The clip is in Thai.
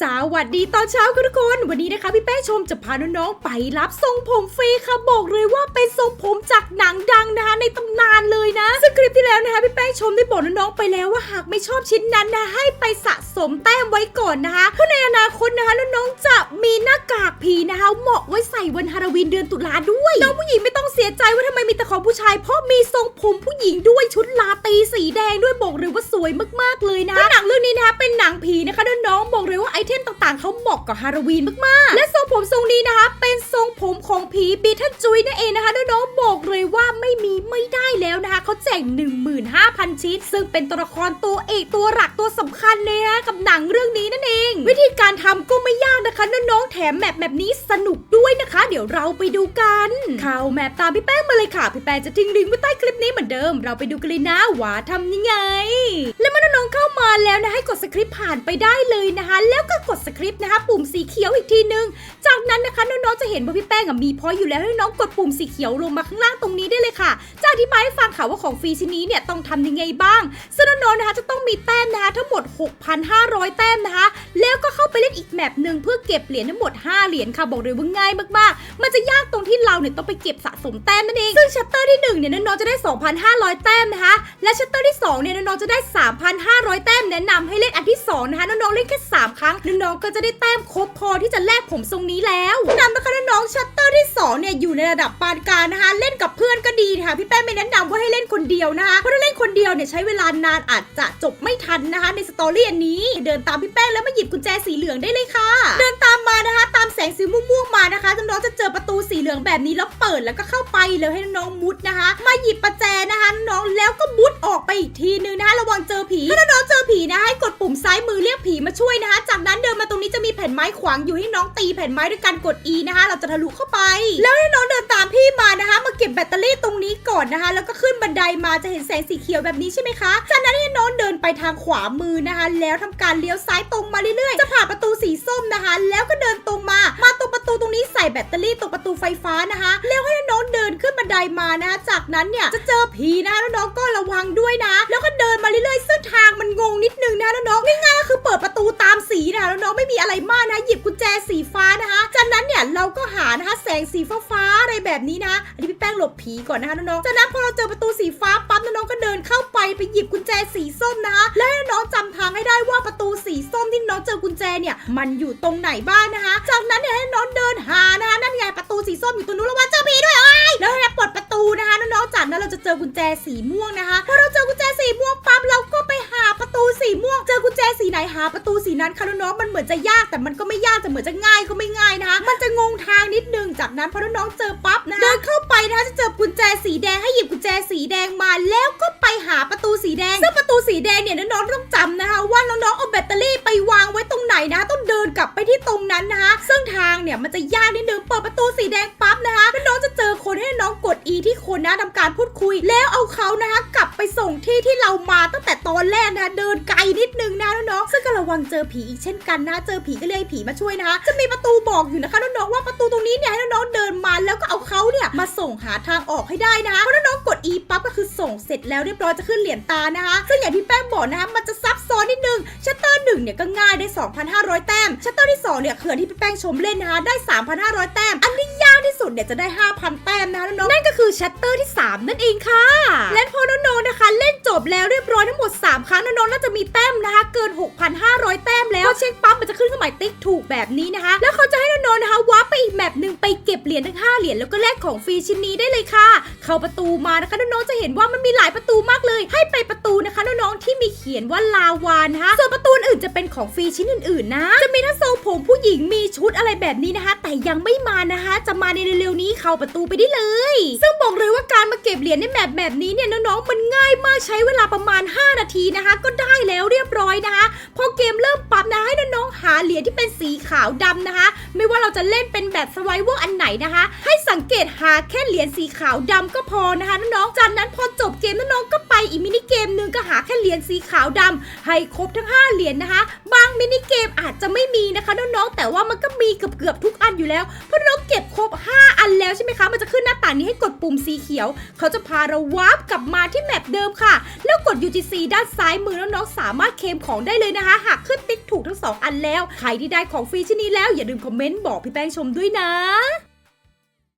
สวัสดีตอนเช้าค่ะทุกคน วันนี้นะคะพี่แป้งชมจะพาน้องๆไปรับทรงผมฟรีค่ะบอกเลยว่าเป็นทรงผมจากหนังดังนะคะในตำนานเลยนะซึ่งคลิปที่แล้วนะคะพี่แป้งชมได้บอกน้องๆไปแล้วว่าหากไม่ชอบชิ้นนั้นนะให้ไปสะสมแต้มไว้ก่อนนะคะเพราะในอนาคตนะคะน้องๆจะมีหน้ากากผีนะคะเหมาะไว้ใส่วันฮาโลวีนเดือนตุลาด้วยน้องผู้หญิงไม่ต้องเสียใจว่าทำไมมีแต่ของผู้ชาย เพราะมีทรงผมผู้หญิงด้วยชุดลาตีสีแดงด้วยบอกเลยว่าสวยมากๆเลยนะหนังเรื่องนี้นะคะเป็นหนังผีนะคะน้องๆบอกเลยว่าไอเทมต่างๆ เขาเหมาะกับฮาโลวีนมากๆ และทรงผมทรงนี้นะคะ เป็นทรงผมของผีบีทันจุยนั่นเองนะคะน้องๆบอกเลยว่าไม่มีไม่ได้เลย เขาแจก15,000 ชิ้น ซึ่งเป็นตัวละครตัวเอกตัวหลักตัวสำคัญเลยนะกับหนังเรื่องนี้นั่นเอง วิธีการทำก็ไม่ยากนะคะน้องๆแถมแมปแบบนี้สนุกด้วยนะคะ เดี๋ยวเราไปดูกันเข้าแมปตามพี่แป้งมาเลยค่ะพี่แป้งจะทิ้งลิงก์ไว้ใต้คลิปนี้เหมือนเดิม เราไปดูกันเลยนะว่าทำยังไง และเมื่อน้องๆเข้ามาแล้วนะให้กดสคริปต์ผ่านไปได้เลยนะคะ แล้วก็กดสคริปต์นะคะ ปุ่มสีเขียวอีกทีนึง จากนั้นนะคะน้องๆจะเห็นว่าพี่แป้งมีพอยอยู่แล้วให้น้องกดปุ่มสีเขียวลงมาข้างล่างตรงนี้ได้เลยค่ะจะอธิบายให้ฟังค่ะว่าของฟรีชิ้นนี้เนี่ยต้องทำยังไงบ้างซึ่งน้องๆนะคะจะต้องมีแต้มนะคะทั้งหมด 6,500 แต้มนะคะ แล้วก็เข้าไปเล่นอีกแมปหนึ่งเพื่อเก็บเหรียญทั้งหมด 5 เหรียญค่ะบอกเลยว่าง่ายมากๆ มันจะยากตรงที่เราเนี่ยต้องไปเก็บสะสมแต้มนั่นเอง ซึ่งชัตเตอร์ที่1เนี่ยน้องๆจะได้ 2,500 แต้มนะคะ และชัตเตอร์ที่2เนี่ยน้องๆจะได้ 3,500 แต้มแนะนำให้เล่นอันที่2นะคะน้องๆเล่นแค่ 3 ครั้งน้องๆก็จะได้แต้มครบพอที่จะแลกผมทรงนี้แล้วแนะนำนะคะน้องๆชัตเตอร์ที่2เนี่ยอยู่ในระดับปานกลางนะคะ เล่นกับเพื่อนก็ดีค่ะพี่แป้งไม่แนะนำว่าให้เล่นคนเดียวนะคะเพราะถ้าเล่นคนเดียวเนี่ยใช้เวลานานอาจจะจบไม่ทันนะคะในสตอรี่อันนี้ เดินตามพี่แป้งแล้วมาหยิบกุญแจสีเหลืองได้เลยค่ะ เดินตามมานะคะามแสงสีม่วงๆมานะคะน้องๆจะเจอประตูสีเหลืองแบบนี้แล้วเปิดแล้วก็เข้าไปแล้วให้น้องๆมุดนะคะ มาหยิบประแจนะคะน้องแล้วก็มุดออกไปอีกทีนึงนะคะระวังเจอผีถ้าน้องเจอผีนะให้กดปุ่มซ้ายมือเรียกผีมาช่วยนะคะ จากนั้นเดินมาตรงนี้จะมีแผ่นไม้ขวางอยู่ให้น้องตีแผ่นไม้ด้วยการกด E นะคะ เราจะทะลุเข้าไป แล้วให้น้องเดินตามพี่มานะคะ มาเก็บแบตเตอรี่ตรงนี้ก่อนนะคะ แล้วก็ขึ้นบันไดมาจะเห็นแสงสีเขียวแบบนี้ใช่ไหมคะ จากนั้นให้น้องเดินไปทางขวามือนะคะ แล้วทำการเลี้ยวซ้ายตรงมาเรื่อยๆ จะผ่านประตูสีส้มนะคะ แล้วก็เดินตรงมามาตรงประตูตรงนี้ใส่แบตเตอรี่ตรงประตูไฟฟ้านะคะ แล้วให้น้องเดินขึ้นบันไดมานะคะจากนั้นเนี่ยจะเจอผีนะคะน้องก็ระวังด้วยนะ แล้วก็เดินมาเรื่อยๆซึ่งทางมันงงนิดนึงนะน้องง่ายๆก็คือเปิดประตูตามสีนะคะน้องไม่มีอะไรมากนะหยิบกุญแจสีฟ้านะคะ จากนั้นเนี่ยเราก็หานะคะแสงสีฟ้าๆอะไรแบบนี้นะอันนี้พี่แป้งหลบผีก่อนนะคะน้องๆจากนั้นพอเราเจอประตูสีฟ้าปั๊บน้องก็เดินเข้าไปไปหยิบกุญแจสีส้มนะคะและให้น้อง เจอกุญแจเนี่ยมันอยู่ตรงไหนบ้างนะคะ จากนั้นเนี่ยให้น้องเดินหานะคะนั่นไงประตูสีส้มอยู่ตรงนู้นแล้วว่าเจอผีด้วยเอ้ยแล้วให้ปลดประตูนะคะน้องๆจากนั้นเราจะเจอกุญแจสีม่วงนะคะพอเราเจอกุญแจสีม่วงปั๊บเรา สีม่วงเจอกุญแจสีไหนหาประตูสีนั้นค่ะน้องๆมันเหมือนจะยากแต่มันก็ไม่ยากแต่เหมือนจะง่ายก็ไม่ง่ายนะคะมันจะงงทางนิดนึงจากนั้นพอน้องๆเจอปั๊บนะคะเดินเข้าไปนะคะจะเจอกุญแจสีแดงให้หยิบกุญแจสีแดงมาแล้วก็ไปหาประตูสีแดงซึ่งประตูสีแดงเนี่ยน้องๆต้องจำนะคะว่าน้องๆเอาแบตเตอรี่ไปวางไว้ตรงไหนนะ ต้องเดินกลับไปที่ตรงนั้นนะคะซึ่งทางเนี่ยมันจะยากนิดนึงเปิดประตูสีแดงปั๊บนะคะน้องจะเจอคนให้น้องกด E ที่คนนะทำการพูดคุย แล้วเอาเขานะคะกลับ ส่งที่ที่เรามาตั้งแต่ตอนแรกนะเดินไกลนิดนึงนะน้องๆซึ่งก็ระวังเจอผีอีกเช่นกันนะเจอผีก็เรียกผีมาช่วยนะคะจะมีประตูบอกอยู่นะคะน้องๆว่าประตูตรงนี้เนี่ยให้น้องๆเดินมาแล้วก็เอาเขาเนี่ยมาส่งหาทางออกให้ได้นะคะเพราะน้องๆกด E ปั๊บก็คือส่งเสร็จแล้วเรียบร้อยจะขึ้นเหรียญตานะคะซึ่งอย่างที่แป้งบอกนะคะมันจะซับซ้อนนิดนึงชัตเตอร์หนึ่งเนี่ยก็ง่ายได้ 2,500 แต้มชัตเตอร์ที่สองเนี่ยเขื่อนที่แป้งชมเล่นนะคะได้ 3,500 แต้มอันที่ เนี่ยจะได้ 5,000 แต้มนะคะน้องๆนั่นก็คือชัตเตอร์ที่ 3 นั่นเองค่ะ และพอน้องๆนะคะ เล่นจบแล้วเรียบร้อยทั้งหมด 3 ครั้งน้องๆน่าจะมีแต้มนะคะ เกิน 6,500 แต้มแล้วพอเช็คปั๊บมันจะขึ้นเครื่องหมายติ๊กถูกแบบนี้นะคะ แล้วเขาจะให้น้องๆนะคะวาร์ปไปอีกแมปหนึ่งไปเก็บเหรียญทั้ง5เหรียญแล้วก็แลกของฟรีชิ้นนี้ได้เลยค่ะ เข้าประตูมานะคะน้องๆจะเห็นว่ามันมีหลายประตูมากเลย ให้ไปประตูนะคะน้องๆที่มีเขียนว่าลาวานนะคะส่วนประตูอื่นจะเป็นของฟรีชิ้นอื่นๆนะ จะมีทั้งทรงผมผู้หญิงมีชุดอะไรแบบนี้นะคะ แต่ยังไม่มานะคะ จะมาในเร็วๆนี้เข้าประตูไปได้เลย ซึ่งบอกเลยว่าการมาเก็บเหรียญในแมปแบบนี้เนี่ยน้องๆมันง่ายมากใช้เวลาประมาณ 5 นาทีนะคะ ก็ได้แล้วเรียบร้อยนะคะพอเกมเริ่มปรับนะให้น้องๆหาเหรียญที่เป็นสีขาวดำนะคะ ไม่ว่าเราจะเล่นเป็นแบบสไวเวอร์อันไหนนะคะ ให้สังเกตหาแค่เหรียญสีขาวดำก็พอนะคะน้องๆจากนั้นพอจบเกมน้องๆก็ ไปอีกมินิเกมหนึ่งก็หาแค่เหรียญสีขาวดำให้ครบทั้ง 5 เหรียญนะคะ บางมินิเกมอาจจะไม่มีนะคะน้องๆแต่ว่ามันก็มีเกือบๆทุกอันอยู่แล้ว เพราะเราเก็บครบ 5 อันแล้วใช่ไหมคะมันจะขึ้นหน้าต่างนี้ให้กดปุ่มสีเขียว เขาจะพาเราวาร์ปกลับมาที่แมปเดิมค่ะ แล้วกด UGC ด้านซ้ายมือน้องๆสามารถเคมของได้เลยนะคะ หากขึ้นติ๊กถูกทั้งสองอันแล้ว ใครที่ได้ของฟรีชิ้นนี้แล้วอย่าลืมคอมเมนต์บอกพี่แป้งชมด้วยนะ